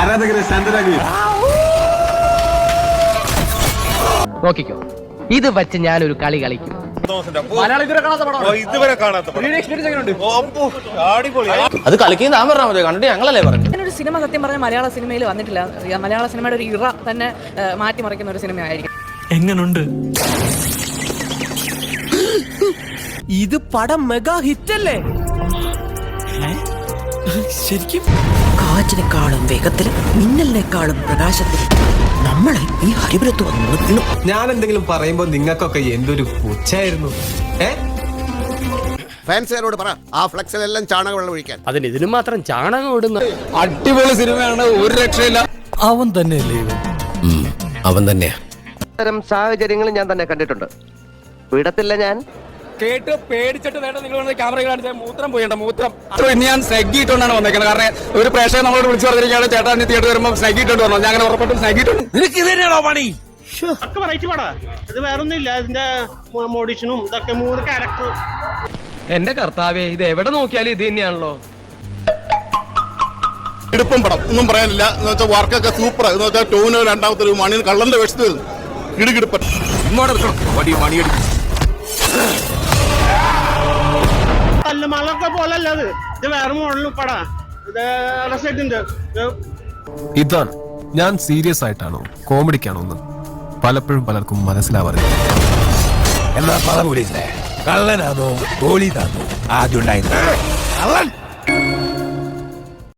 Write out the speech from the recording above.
ആരാധകരെ നോക്കിക്കോ. ഇത് വെച്ച് ഞാനൊരു കളി കളിക്കും. അത് കളിക്കുന്ന ഞാൻ പറഞ്ഞാൽ മതി കണ്ടിട്ട് ഞങ്ങളല്ലേ പറഞ്ഞു ഒരു സിനിമ സത്യം പറഞ്ഞ മലയാള സിനിമയിൽ വന്നിട്ടില്ല. മലയാള സിനിമയുടെ ഒരു ഇറ തന്നെ മാറ്റി മാറ്റിമറിക്കുന്ന ഒരു സിനിമ ആയിരിക്കും എങ്ങനുണ്ട്? ഇത് പടം മെഗാ ഹിറ്റ് അല്ലേ ശരിക്കും? കാറ്റിനെക്കാളും വേഗത്തിൽ മിന്നലിനേക്കാളും പ്രകാശത്തിൽ നമ്മളെ ഈ ഹരിപുരത്ത് വന്നു വീണു ഞാൻ എന്തെങ്കിലും പറയുമ്പോ നിങ്ങൾക്കൊക്കെ എന്തൊരു പുച്ഛായിരുന്നു ഏ? ഫാൻസുകാരോട് പറ ആ ഫ്ലക്സിലെല്ലാം ചാണകവെള്ളം ഒഴിക്കാൻ. അതിന് ഇതിന് മാത്രം ചാണകം ഇടുന്ന അടിപൊളി സിനിമയാണ് ഒരു രക്ഷയില്ല. അവൻ തന്നെയല്ലേ അവൻ തന്നെയാ. ഇത്തരം സാഹചര്യങ്ങൾ ഞാൻ തന്നെ കണ്ടിട്ടുണ്ട്. വിടത്തില്ല ഞാൻ. കേട്ട് പേടിച്ചിട്ട് വേണ്ട നിങ്ങൾ ക്യാമറ കാണിച്ച മൂത്രം പോയണ്ട മൂത്രം. ഇന്ന് ഞാൻ സ്നഗ്ഗി ഇട്ടുകൊണ്ടാണ് വന്നേക്കുന്നത്. കാരണം ഒരു പ്രേക്ഷകൻ നമ്മളോട് വിളിച്ചു പറഞ്ഞിരിക്കുകയാണ് ചേട്ടാ ഇനി തിയേറ്റർ വരുമ്പോൾ സ്നഗ്ഗി ഇട്ടുണ്ട് പറഞ്ഞു ഞാൻ അങ്ങനെ ഉറപ്പായിട്ടും സ്നഗ്ഗി ഇട്ടുണ്ട് നിനക്ക് പണി? ഒക്കെ വെറൈറ്റി പാടാ. ഇത് ഇതിന്റെ മോഡിഷനും ഇതൊക്കെ മൂന്ന് ക്യാരക്ടർ എന്റെ കർത്താവേ ഇത് എവിടെ നോക്കിയാലും ഇത് തന്നെയാണല്ലോ. ഇടുപ്പം പടം. ഒന്നും പറയാനില്ല. എന്ന് വെച്ചാൽ വർക്കൊക്കെ സൂപ്പർ എന്ന് വെച്ചാൽ ടൂന് രണ്ടാമത്തെ ഒരു മണി കള്ളന്റെ വിഷത്ത് വരുന്നു. ഇടുകിടുപ്പൻ തല്ലുമാളൊക്കെ പോലല്ല അത്. ഇത് വേറെ മോഡലും പടാ. ഇത് ഇത് ഇതാണ്. ഞാൻ സീരിയസ് ആയിട്ടാണോ? കോമഡിക്കാണോ എന്ന് പലപ്പോഴും പലർക്കും മനസ്സിലാവാറില്ല. എന്നാ പറ പോലീസിലെ കള്ളനാണോ പോലീസാണോ ആദ്യം ഉണ്ടായിരുന്നത്?